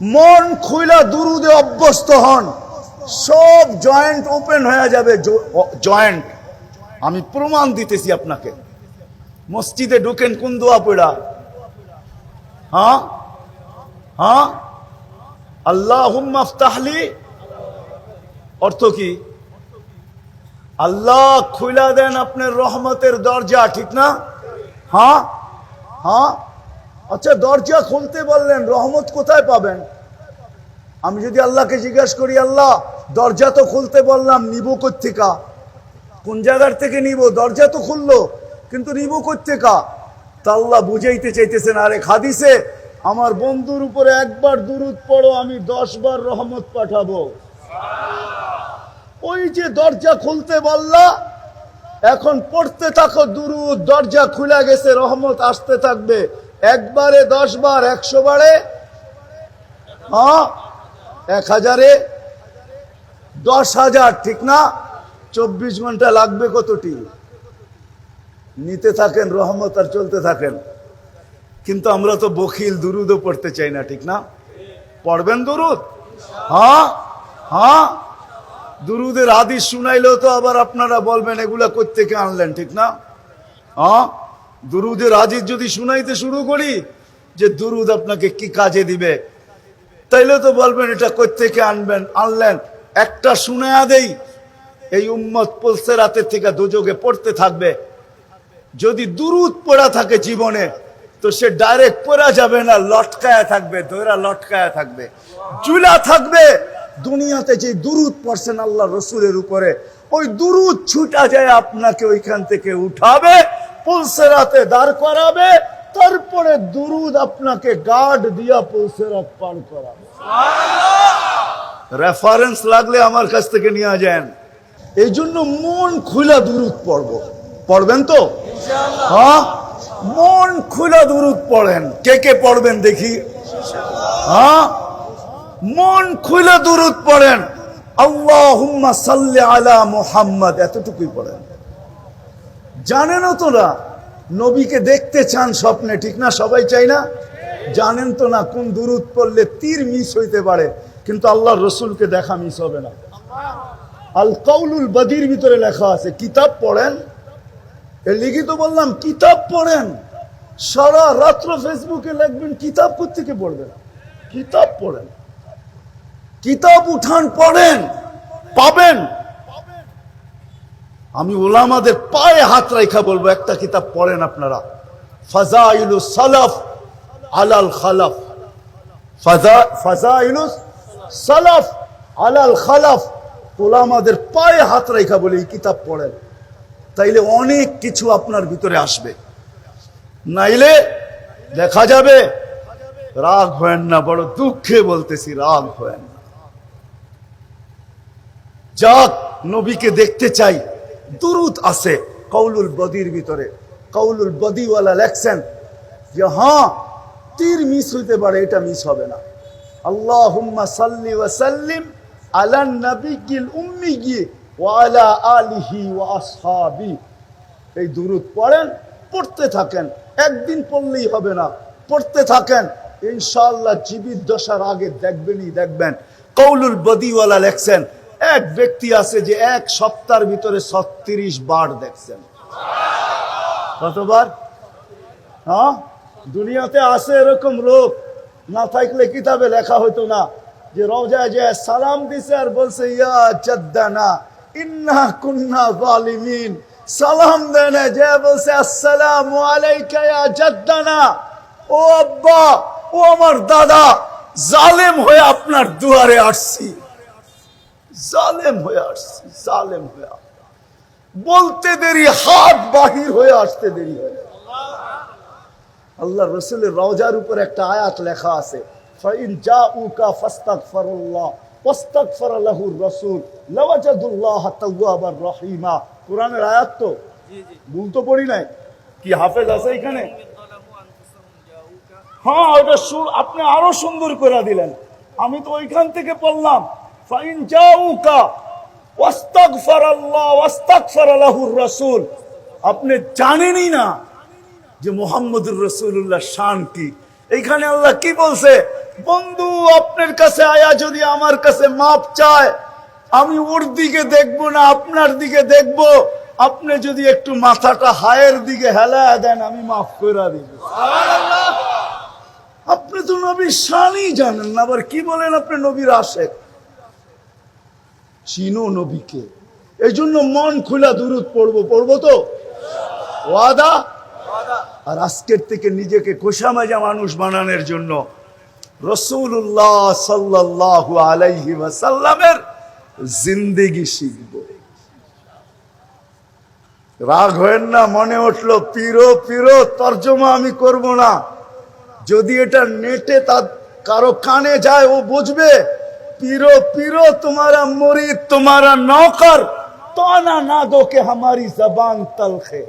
মন খুইলা দুরুদে অভ্যস্ত হন। সব জয়েন্ট ওপেন হয়ে যাবে জয়েন্ট আমি প্রমাণ দিতেছি আপনাকে। মসজিদে ঢুকেন কোন দোয়া পড়া? হ্যাঁ? হ্যাঁ? আল্লাহ হুম্মাফতাহলি অর্থ কি? আল্লাহ খুলা দেন আপনার রহমতের দরজা, ঠিক না? হ্যাঁ? হ্যাঁ? আচ্ছা দরজা খুলতে বললেন, রহমত কোথায় পাবেন? আমি যদি আল্লাহকে জিজ্ঞেস করি, আল্লাহ, দরজা তো খুলতে বললাম, নিব কোথেকা কোন জায়গার থেকে নিব? দরজা তো খুললো, কিন্তু নিব কোথেকা তা আল্লাহ বুঝাইতে চাইতেছেন আরে খাদিসে আমার বন্ধুর উপরে একবার দুরুদ পড়ো, আমি দশ বার রহমত পাঠাবো। ওই যে দরজা খুলতে বললা, এখন পড়তে থাকো দুরুদ, দরজা খুলে গেছে, রহমত আসতে থাকবে। একবারে দশ বার একশো বারে হ্যাঁ এক হাজারে দশ হাজার ঠিক না? চব্বিশ ঘণ্টা লাগবে কতটি নিতে থাকেন, রহমত আর চলতে থাকেন। কিন্তু আমরা তো বকিল দুরুদও পড়তে চাই না, ঠিক না? পড়বেন দুরুদ? হ্যাঁ হ্যাঁ। দুরুদের আদি শুনাইলেও তো আবার আপনারা বলবেন, এগুলা কোথেকে আনলেন, ঠিক না? হ্যাঁ দুরুদের আজিজ যদি শুনাইতে শুরু করি, যে দুরুদ আপনাকে কি কাজে দিবে? তাইলে তো বলবেন, এটা কোথেকে আনবেন, আনলেন। একটা শুনে দেই, এই উম্মত পলসে রাতের থেকে দুযোগে পড়তে থাকবে। যদি দুরুদ পড়া থাকে জীবনে, তো সে ডাইরেক্ট পড়া যাবে না, লটকায়া থাকবে দৈরা লটকায়া থাকবে। জুলা থাকবে, দুনিয়াতে যে দুরুদ পড়ছেন আল্লাহ রসুলের উপরে, ওই দুরুদ ছুটা যায় আপনাকে ওইখান থেকে উঠাবে। পুলসেরাতে দাঁড় করাবে তারপরে দুরুদ আপনাকে গার্ড দিয়া পুলসেরাত পার করাবে। রেফারেন্স লাগলে আমার কাছ থেকে নিয়ে যান এই জন্য মন খুলা দুরুদ পড়ব। পড়বেন তো? হ্যাঁ? মন খুলা দুরুদ পড়েন। কে কে পড়বেন দেখি? হ্যাঁ? মন খুলে দুরুদ পড়েন। আল্লাহুম্মা সাল্লি আলা মুহাম্মদ। এতটুকুই পড়েন। জানেনও তো না নবীকে দেখতে চান স্বপ্নে, ঠিক না? সবাই চাই না? জানেন তো না কোন দুরুদ পড়লে তীর মিস হইতে পারে, কিন্তু আল্লাহ রসুলকে দেখা মিস হবে না। আল কাউলুল বাদির ভিতরে লেখা আছে, কিতাব পড়েন? এর লিখিত বললাম, কিতাব পড়েন। সারা রাত্র ফেসবুকে লিখবেন, কিতাব কোথেকে পড়বেন? কিতাব পড়েন। কিতাব উঠান, পড়েন, পাবেন। আমি ওলামাদের পায়ে হাত রাখা বলব, একটা কিতাব পড়েন আপনারা। ফাজাইলু সালাফ আলাল খালাফ। ফাজা ফাজাইলু সালাফ আলাল খালাফ। ওলামাদের পায়ে হাত রাখা বলে এই কিতাব পড়েন। তাইলে অনেক কিছু আপনার ভিতরে আসবে। নাইলে দেখা যাবে, রাগ হয় না, বড় দুঃখে বলতেছি রাগ হয় না। যাক, নবীকে দেখতে চাই। দুরুদ আছে কৌলুল বদির ভিতরে। কৌলুল বদিওয়ালা লেখছেন যে হ্যাঁ তীর মিস হইতে পারে, এটা মিস হবে না। আল্লাহ সাল্লি ওয়াসাল্লিম আলান নবিকিল উম্মি গিয়ে ওয়ালা আলিহি ওয়া এই দুরুদ পড়েন, পড়তে থাকেন, একদিন পড়লেই হবে না, পড়তে থাকেন। ইনশাআল্লাহ জীবিত দশার আগে দেখবেনই দেখবেন। কৌলুল বদিওয়ালা লেখছেন এক ব্যক্তি আছে যে এক সপ্তাহের ভিতরে ছত্রিশ বার দেখছেন। কতবার? হ্যাঁ? দুনিয়াতে আছে এরকম লোক, না থাকলে কিতাবে লেখা হতো না। যে রোজায় যে সালাম দিছে আর বলছে, ইয়া জাদ্দানা, ইন্না কুন্না জালিমিন। সালাম দেনে যে বলছে, আসসালামু আলাইকা ইয়া জাদ্দানা। ও আব্বা, ও আমার দাদা, জালেম হয়ে আপনার দুয়ারে আসছি। জালেম হয়ে আসছি জালেম হয়ে বলতে দেরি হাত বাহির হয়ে আসতে দেরি হয় আল্লাহ রসুলের রওজার উপর একটা আয়াত লেখা আছে ফাইন জাউকা ফাস্তাগফিরুল্লাহ ওয়াস্তাগফার লাহুর রাসূল লাওয়াজাদুল্লাহ তাওয়াবার রহিমা। কোরআনের আয়াত তো? ভুল তো পড়ি নাই। কি হাফেজ আছে এখানে? হ্যাঁ ওটা সুর আপনি আরও সুন্দর করে দিলেন। আমি তো ওইখান থেকে পড়লাম। ফাইন জাউকা ওয়াস্তাগফার আল্লাহ ওয়াস্তাগফার লাহুর রাসূল। আপনি জানেনই না যে মোহাম্মদুর রসুল্লাহ শান কি। এইখানে আল্লাহ কি বলছে? বন্ধু আপনার কাছে আয়া যদি আমার কাছে মাপ চায় আমি ওর দিকে দেখব না আপনার দিকে দেখব। আপনি যদি একটু মাথাটা হায়ের দিকে হেলায় দেন আমি মাফ করে দিব। আপনি তো নবীর শানই জানেন না আবার কি বলেন আপনি নবীর আশেক? চিনো নবীকে। এই জন্য মন খোলা দূরত পড়ব পড়ব তো? ওয়াদা? আর আজকের থেকে নিজেকে কোষামাজা মানুষ বানানোর জন্য রসুল্লাহ সাল্লাহ আলাইহি ওয়াসাল্লামের জিন্দেগি শিখব। রাগ হয় না, মনে উঠল, পিরো পিরো, তর্জমা আমি করব না। যদি এটা নেটে তার, কারও কানে যায়, ও বুঝবে পিরো পিরো তোমারা মরিদ তোমারা নৌকর তানা না দোকে হামারি জবান তলখে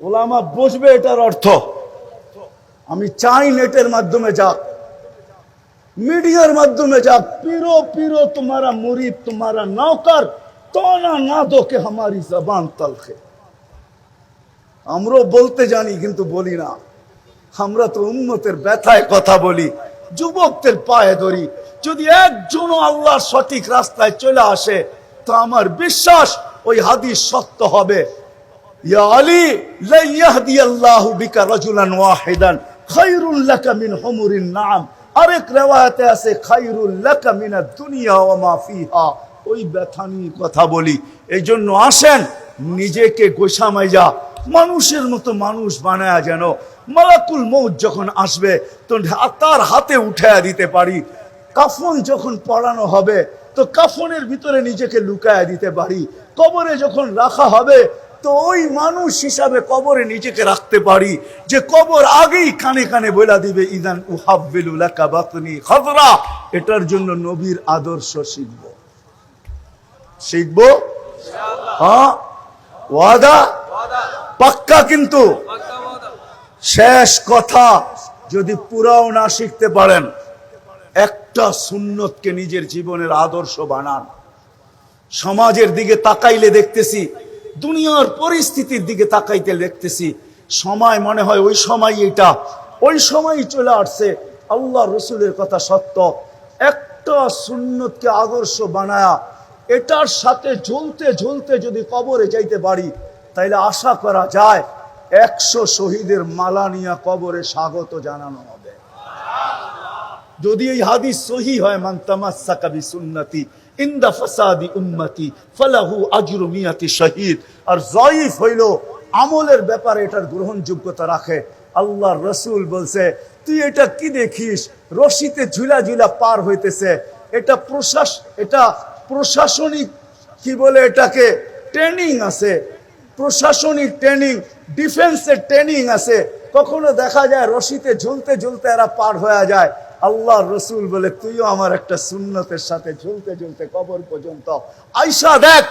ওলামা বুঝবে এটার অর্থ আমি চাই নেটের মাধ্যমে যাক মিডিয়ার মাধ্যমে যাক পিরো পিরো তোমারা মুরিদ তোমারা নৌকর তানা না দোকে হামারি জবান তলখে আমরাও বলতে জানি কিন্তু বলি না আমরা তো উন্মতের ব্যথায় কথা বলি যুবকদের পায়ে ধরি। যদি একজনও আল্লাহর সঠিক রাস্তায় চলে আসে, তো আমার বিশ্বাস ওই হাদিস সত্য হবে। আল্লাহু এই জন্য আসেন, নিজেকে গোসামাইজা মানুষের মতো মানুষ বানায়া যেন মালাকুল মৌত যখন আসবে তো তার হাতে উঠায়া দিতে পারি। কাফন যখন পড়ানো হবে তো কাফনের ভিতরে নিজেকে লুকায়া দিতে পারি। কবরে যখন রাখা হবে তো ওই মানুষ হিসাবে কবরে নিজেকে রাখতে পারি। যে কবর আগেই কানে কানে বলা দিবে ইদান উহাবিলুলাকা বাতনি খতরা এটার জন্য নবীর আদর্শ শিখব। শিখব? হ্যাঁ? ওয়াদা? পাক্কা কিন্তু? শেষ কথা যদি পুরাও না শিখতে পারেন, একটা সুন্নতকে নিজের জীবনের আদর্শ বানান। সমাজের দিকে তাকাইলে দেখতেছি, দুনিয়ার পরিস্থিতির দিকে তাকাইতে দেখতেছি, সময় মনে হয় ওই সময় এটা, ওই সময় চলে আসছে আল্লাহ রসুলের কথা সত্য। একটা সুন্নতকে আদর্শ বানায়া, এটার সাথে ঝুলতে ঝুলতে যদি কবরে যাইতে পারি, তাইলে আশা করা যায় একশো শহীদের মালা নিয়া কবরে স্বাগত জানানো হবে। যদি এই হাদিস সহি হয়, মান তামাসসাকা বিসুন্নতি, ইনদা ফাসাদি উম্মতি, ফালাহু আজরু মিয়াতি শহীদ। আর জয়ীফ হইল, আমলের ব্যাপারে এটার গ্রহণযোগ্যতা রাখে। আল্লাহর রসুল বলছে, তুই এটা কি দেখিস? রশিতে ঝুলা ঝুলা পার হইতেছে। এটা প্রশাস, এটা প্রশাসনিক, কি বলে এটাকে, ট্রেনিং আছে। প্রশাসনিক ট্রেনিং ডিফেন্সের ট্রেনিং আছে। কখনো দেখা যায় রশিতে ঝুলতে ঝুলতে এরা পার হয়ে যায়। আল্লাহ রসুল বলে, তুইও আমার একটা সুন্নতের সাথে ঝুলতে ঝুলতে কবর পর্যন্ত আইসা দেখ,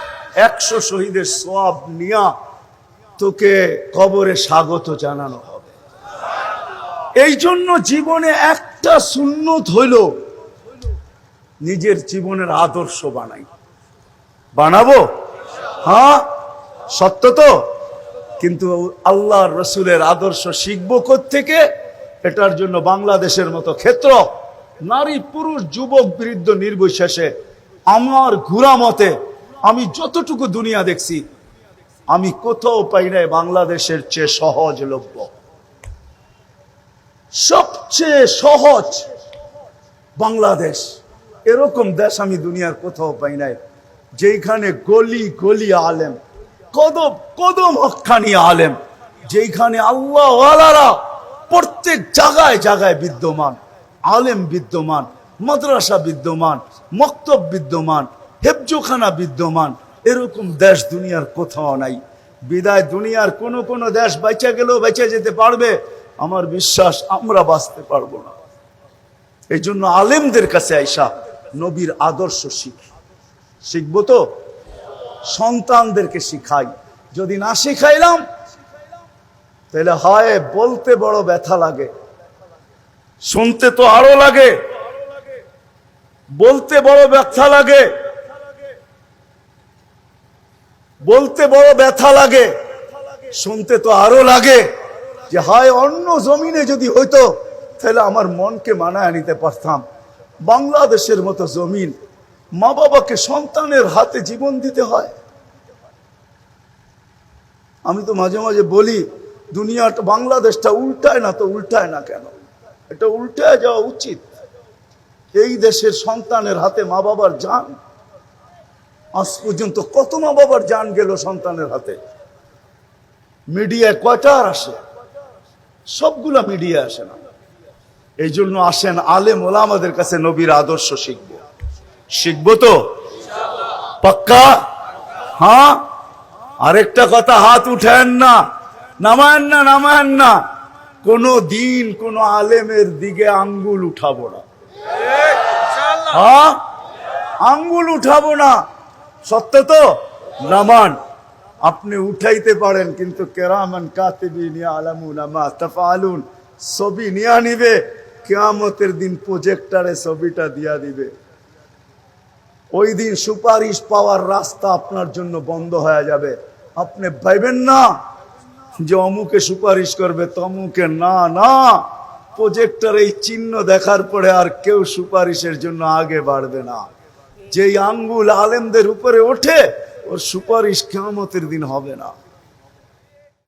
একশো শহীদের সব নিয়া তোকে কবরে স্বাগত জানানো হবে। এই জন্য জীবনে একটা সুন্নত হইল নিজের জীবনের আদর্শ বানাই। বানাবো? হ্যাঁ সত্য তো? কিন্তু আল্লাহ রসুলের আদর্শ শিখব থেকে এটার জন্য বাংলাদেশের মতো ক্ষেত্র, নারী, পুরুষ, যুবক, বৃদ্ধ, নির্বিশেষে আমার ঘুরা মতে আমি যতটুকু দুনিয়া দেখছি, আমি কোথাও পাই নাই বাংলাদেশের চেয়ে সহজলভ্য। সবচেয়ে সহজ বাংলাদেশ। এরকম দেশ আমি দুনিয়ার কোথাও পাই নাই যেখানে গলি গলি আলেম। কদম কদম হকানি আলেম যেখানে আল্লাহ আলারা প্রত্যেক জায়গায় জায়গায় বিদ্যমান, আলেম বিদ্যমান, মাদ্রাসা বিদ্যমান, মক্তব বিদ্যমান, হেফজোখানা বিদ্যমান, এরকম দেশ দুনিয়ার কোথাও নাই। বিদায় দুনিয়ার কোনো কোনো দেশ বেঁচে গেলেও বেঁচে যেতে পারবে, আমার বিশ্বাস আমরা বাঁচতে পারব না। এই জন্য আলেমদের কাছে আইসা নবীর আদর্শ শিখ। শিখব তো? সন্তানদেরকে শিখাই। যদি না শিখাইলাম, তাহলে হয়, বলতে বড় ব্যথা লাগে। শুনতে তো আরও লাগে। বলতে বড় ব্যথা লাগে। বলতে বড় ব্যথা লাগে। শুনতে তো আরও লাগে। যে হয়, অন্য জমিনে যদি হইতো, তাহলে আমার মনকে মানায় নিতে পারতাম। বাংলাদেশের মতো জমিন মা বাবাকে সন্তানের হাতে জীবন দিতে হয়। আমি তো মাঝে মাঝে বলি, দুনিয়াটা বাংলাদেশটা উল্টায় না তো উল্টায় না কেন? এটা উল্টায় যাওয়া উচিত। এই দেশের সন্তানের হাতে মা বাবার যান। আজ পর্যন্ত কত মা বাবার যান গেল সন্তানের হাতে? মিডিয়ায় কয়টা আর আসে? সবগুলা মিডিয়া আসে না। এই জন্য আসেন আলেম ওলা আমাদের কাছে নবীর আদর্শ শিখব। শিখব তো? পাক্কা? হ্যাঁ? আরেকটা কথা হাত উঠেন না। নামায়েন না নামায়েন না। কোনো দিন কোনো আলেমের দিকে আঙ্গুল উঠাবো না। হ্যাঁ? আঙ্গুল উঠাবো না। সত্য তো? নামান। আপনি উঠাইতে পারেন কিন্তু কেরামান কাতিবিন আলামুন আমা তাফালুন ছবি নিয়া নিবে কেয়ামতের দিন প্রজেক্টারে ছবিটা দিয়া দিবে। ওই দিন সুপারিশ পাওয়ার রাস্তা আপনার জন্য বন্ধ হয়ে যাবে। আপনি ভাইবেন না যে অমুকে সুপারিশ করবে, তমুকে না না। প্রজেক্টর এই চিহ্ন দেখার পরে আর কেউ সুপারিশের জন্য আগে বাড়বে না। যেই আঙ্গুল আলেমদের উপরে ওঠে, ওর সুপারিশ কেমতের দিন হবে না।